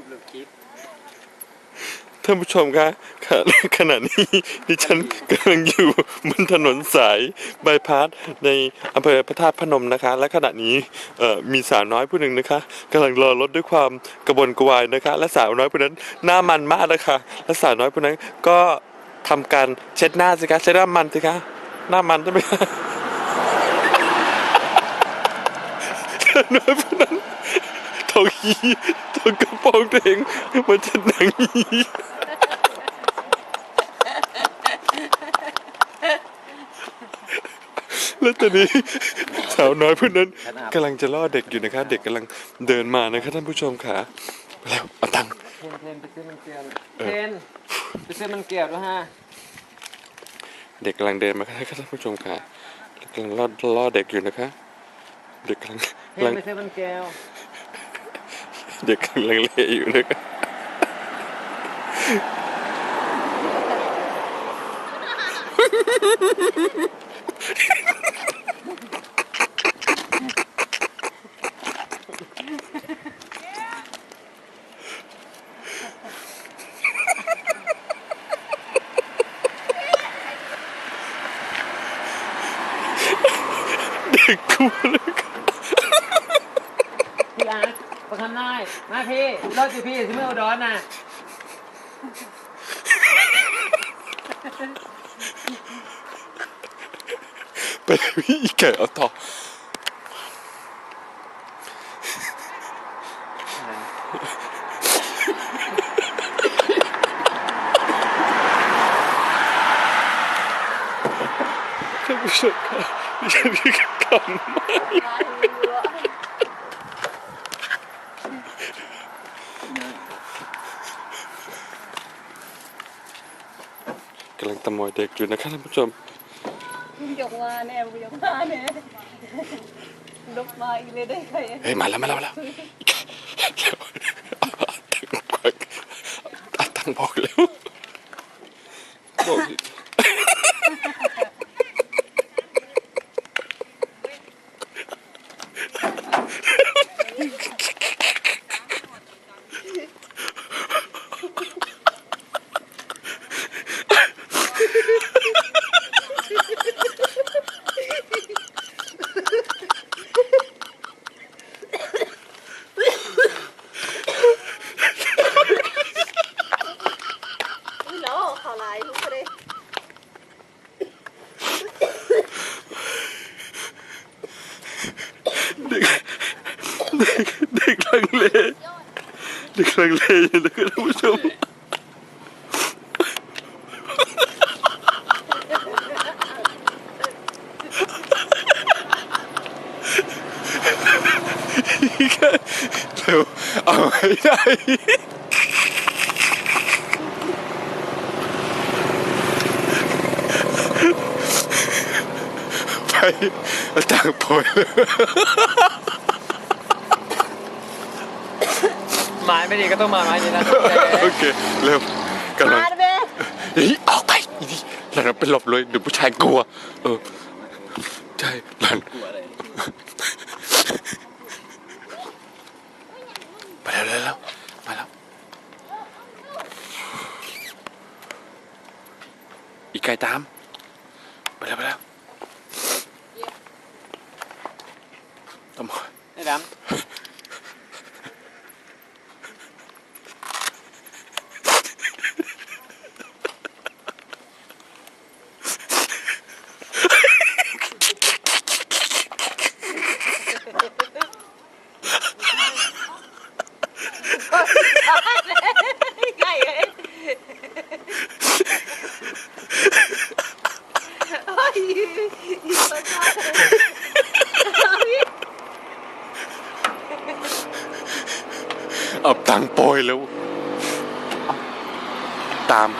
ปหรือคลิปท่านผู้ชมคะขณะขณะนี้ดิฉันกำลังอยู่บนถนนสายบายพาสในอำเภอพระธาตุพนมนะคะ และขณะนี้เอ่อมีสาวน้อยผู้หนึ่งนะคะกำลังรอรถด้วยความกระวนกระวายนะคะ และสาวน้อยผู้นั้นหน้ามันมากนะคะและสาวน้อยผู้นั้นก็ทำการเช็ดหน้าสิคะเช็ดหน้ามันสิคะหน้ามันใช่ไหมคะสาวน้อยผู้นั้นถกยี ถกกระโปรงตัวเองมาเช็ดหนังยีแล้วตอนนี้สาวน้อยผู้นั้นกำลังจะล่อเด็กอยู่นะคะ เด็กกำลังเดินมานะคะท่านผู้ชมค่ะไปแล้วเอาตังค์เทนเทนไปซื้อมันเกลียวเออเทนไปซื้อมันเกลียวด้วยฮะเด็กกำลังเดินมาค่ะท่านผู้ชมค่ะกำลังล่อล่อเด็กอยู่นะคะ เด็กกำลังเทกำลันงไปซื้อมันเกลียว เด็กลังเลอยู่นะคะเด็กกลัวเลยค่ะ พี่อาร์ต ประคำนายมาพี่รถอยู่พี่ซื้อเมื่ออุดรน่ะไปเลยพี่อีแก่เอาต่อท่านผู้ชมค่ะดิฉันมีคำ กำลังตะมอยเด็กอยู่นะคะท่านผู้ชมยกมาแน่ยกมาแน่ลกมาอีกเลยได้ใครเฮ้ยมาแล้วมาแล้วมาแล้วเอาตังค์บอกแล้วบอกดิ แล้วเขาลายทุกคนเลย เด็ก เด็กลังเลเด็กลังเลอยู่นะครับท่านผู้ชมเร็วเอาให้ได้ไปเอาตังค์ปล่อยเลย ไม้ไม่ดีก็ต้องมาไม้นี้นะโอเคเร็วกำลังมาเบ้เฮ้ยออกไปอีนี่หลังไปหลบเลยเดี๋ยวผู้ชายกลัว เออใช่หลังไปแล้วแล้วแล้วมาแล้วอีกไก่ตาม ไปแล้วไปแล้วตำรวจไอ้ดำ ไก่เลยโอ้ยอีกคนมาเลย เอาตังโปยแล้ว ตาม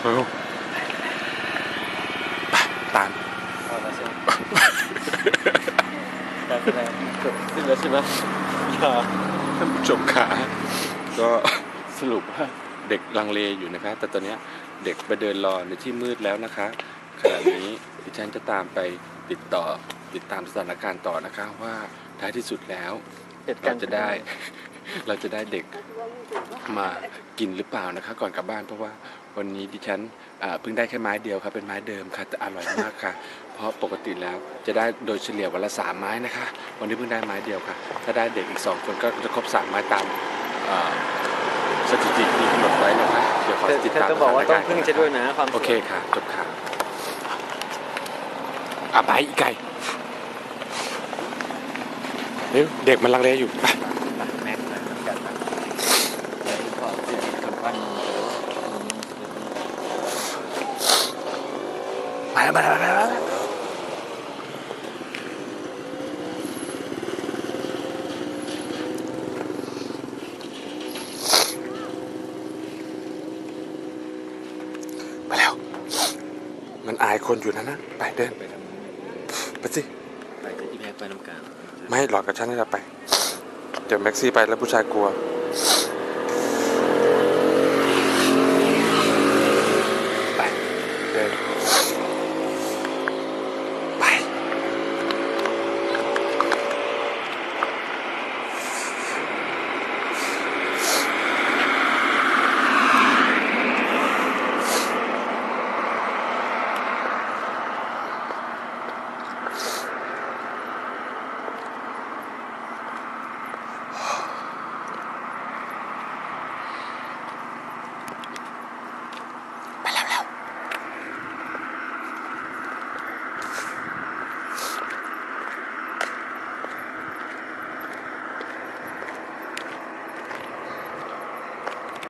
เร็วไปตามเอาละใช่ไหมการแสดงจบสิ้นแล้วใช่ไหมอย่าท่านผู้ชมขาก็สรุปว่าเด็กลังเลอยู่นะคะ แต่ตอนเนี้ยเด็กไปเดินรอในที่มืดแล้วนะคะขณะนี้ดิฉันจะตามไปติดต่อ ติดตามสถานการณ์ต่อนะคะว่าท้ายที่สุดแล้วเหตุการณ์เราจะได้เราจะได้เด็กมากินหรือเปล่านะคะ ก่อนกลับบ้านเพราะว่าวันนี้ดิฉันอ่าเพิ่งได้แค่ไม้เดียวครับเป็นไม้เดิมค่ะแต่อร่อยมากค่ะ เพราะปกติแล้วจะได้โดยเฉลี่ยวันละสามไม้นะคะ วันนี้เพิ่งได้ไม้เดียวค่ะ ถ้าได้เด็กอีกสองคนก็จะครบสามไม้ตามอ่าสถิติที่กำหนดไว้นะคะเดี๋ยวขอแต่ติดแต่ตามต้องบอกว่าสถต้องนรณ์พึ่งจะด้วยนะความโอเคค่ะจบข่าวอะไปอีกไก่ เร็วเด็กมันลังเลอยู่ไปแม็กซ์นะกันนะแล้วก็สิ่งสำคัญมาแล้วมาแล้วมาแล้วมันอายคนอยู่นะนะ ไปเดิน ไปทำ ไปกับที่แพ็กไปน้ำกลางไม่หลอกกับฉันให้เราไป เดี๋ยวแม็กซี่ไปแล้วผู้ชายกลัว